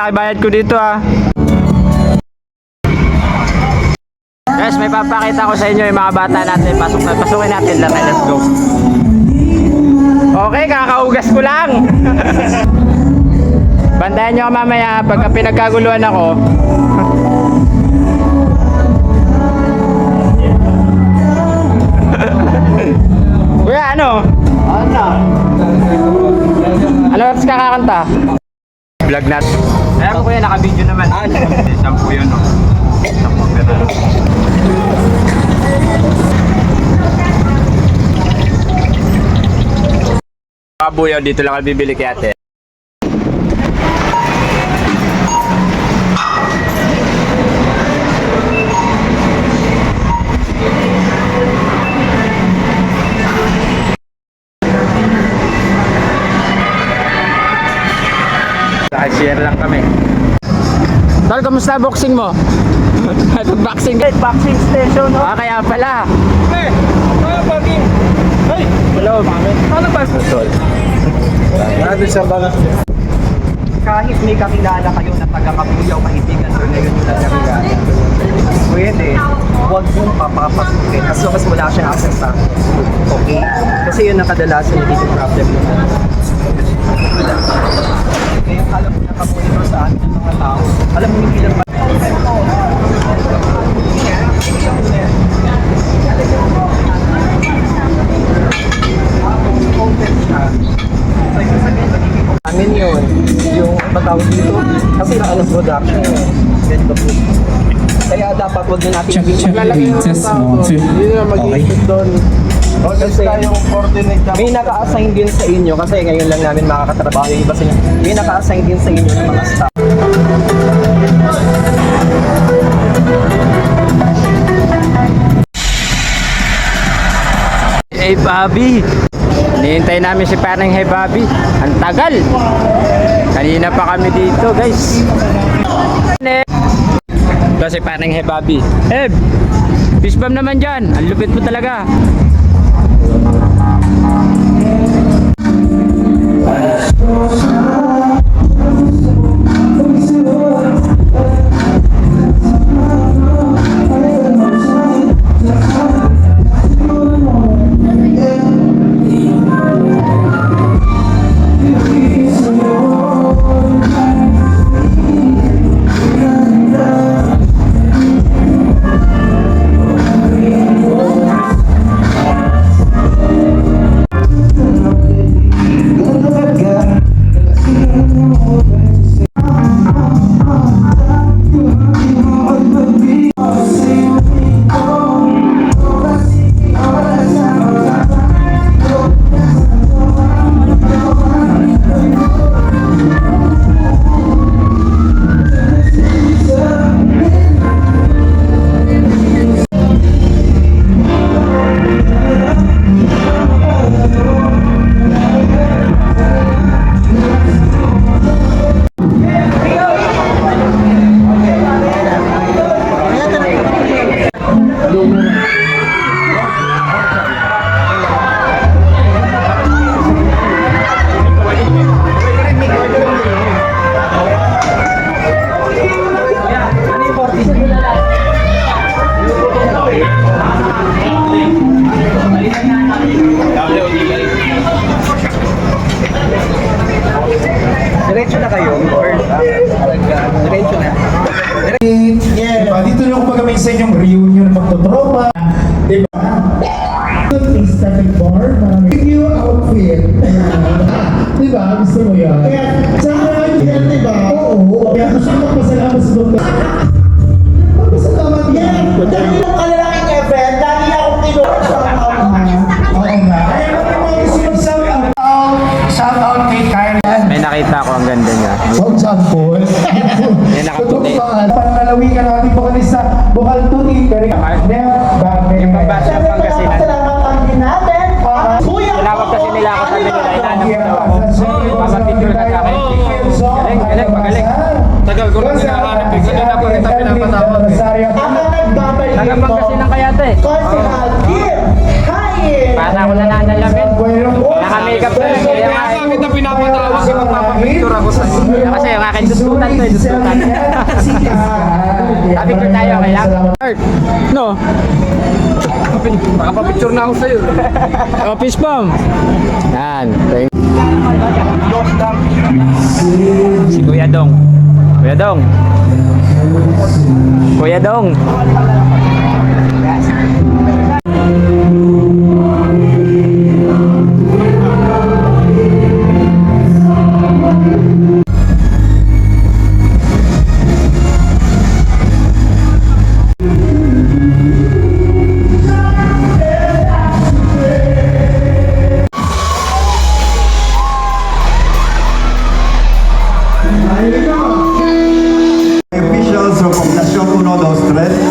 Malaki bayad ko dito ah. Guys, may papakita ko sa inyo yung mga bata natin. Pasok na, pasukin natin lang. Let's go. Okay, kakaugas ko lang. Bandayan nyo mamaya pagka pinagkaguluhan ako. Kuya, ano? Ano? Ano oras ka kakanta? Vlog nat. Ayan ko kuya, naka-video naman. Ah, Sampu yun, no? Sampu pero. Kabuyaw, dito lang ako bibili kay ate. Naka-share lang kami. Tol, kamusta boxing mo? boxing boxing station, no? Ah, kaya pala. Eh, ano ba? Ay, Hello, mami. ano ba? Tol. Ano sa balas? kahit may kakilala kayo na taga-kapuyaw kaibigan or ngayon yung nakakilala, pwede, huwag mong papapasukin as long as wala siyang access sa Okay? Kasi yun ang kadalasan nagiging problem mo. Alam mo na kapunito sa atin ng mga tao, alam mo hindi lang ba Amin yun, yung matawag dito, kasi naalas production yun. Ganito po. Kaya dapat huwag na natin Check, check, one, two. Yun Okay. mag-iisip doon. Kasi tayong coordinate na may naka-assign din sa inyo kasi ngayon lang namin makakatrabaho yung iba sa inyo. May naka-assign din sa inyo ng mga staff. Hey Bobby! Hinihintay namin si parang Hey Bobby. Ang tagal! Kanina pa kami dito guys. Ito si parang Hey Bobby. Eb! Fish bomb naman dyan. Ang lupit mo talaga. Diretso nakita ko ang ganda niya. For example, Yan nakaputi. Pananalawigan ng ating vocalista, Bukal Tuti, pero Yung pambasa ng Pangasinan. Salamat ang natin. Tinawag kasi nila ako sabi nila, inanap ko daw ako. Papapicture ka sa akin. Galing, galing, magaling. Tagal ko lang eh. Ganun ako makeup na lang. Kaya nga kaya kita pinapatawa kasi magpapapicture ako sa'yo. Kasi yung akin dustutan to, dustutan. Papicture tayo, okay lang? Art, no? Makapapicture na ako sa'yo. oh, peace bomb. Yan. Thank Si Kuya Dong. Kuya Dong. Kuya Dong. sacrificios o combinación 1, 2, 3.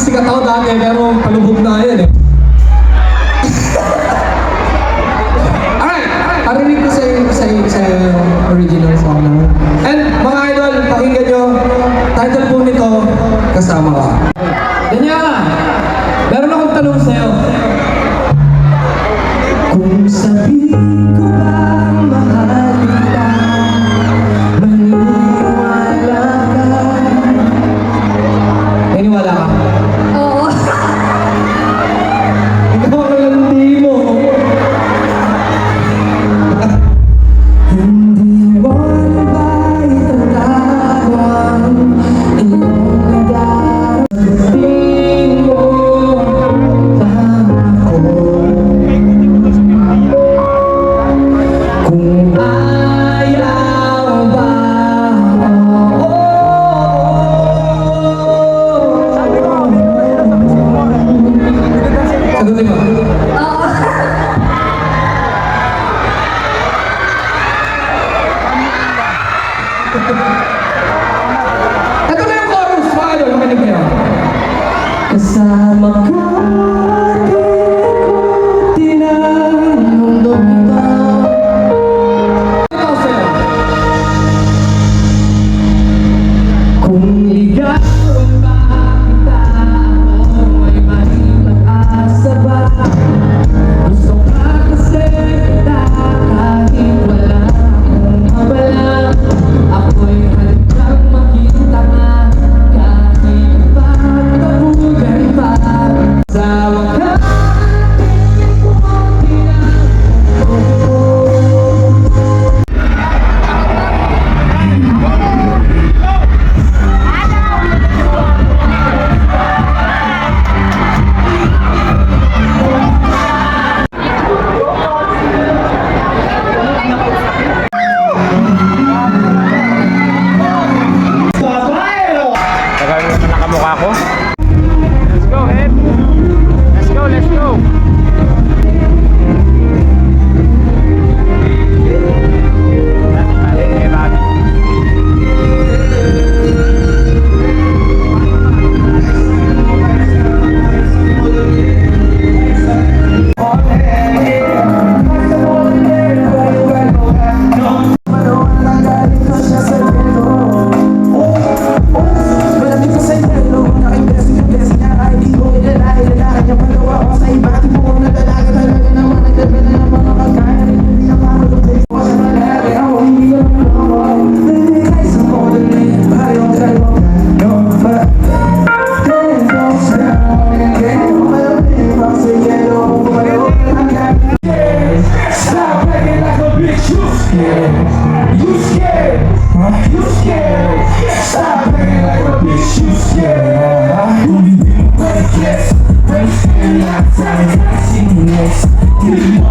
magiging sikat ako dati, pero palubog na yan eh. Alright, parinig sa inyo, sa inyo, sa original song na. And mga idol, pakinggan nyo, title po nito, Kasama Ka.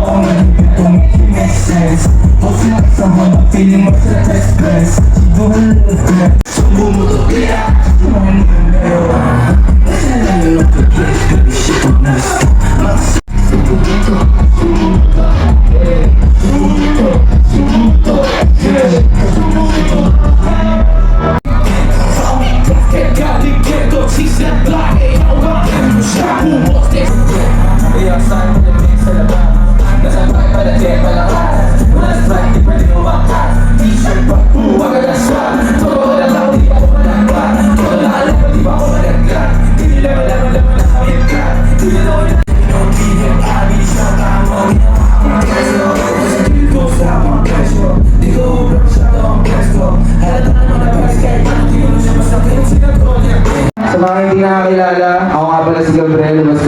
only people making make sense Posting up someone, I'm feeling much less stress mga hindi nakakilala, ako nga pala si Gabriel, mas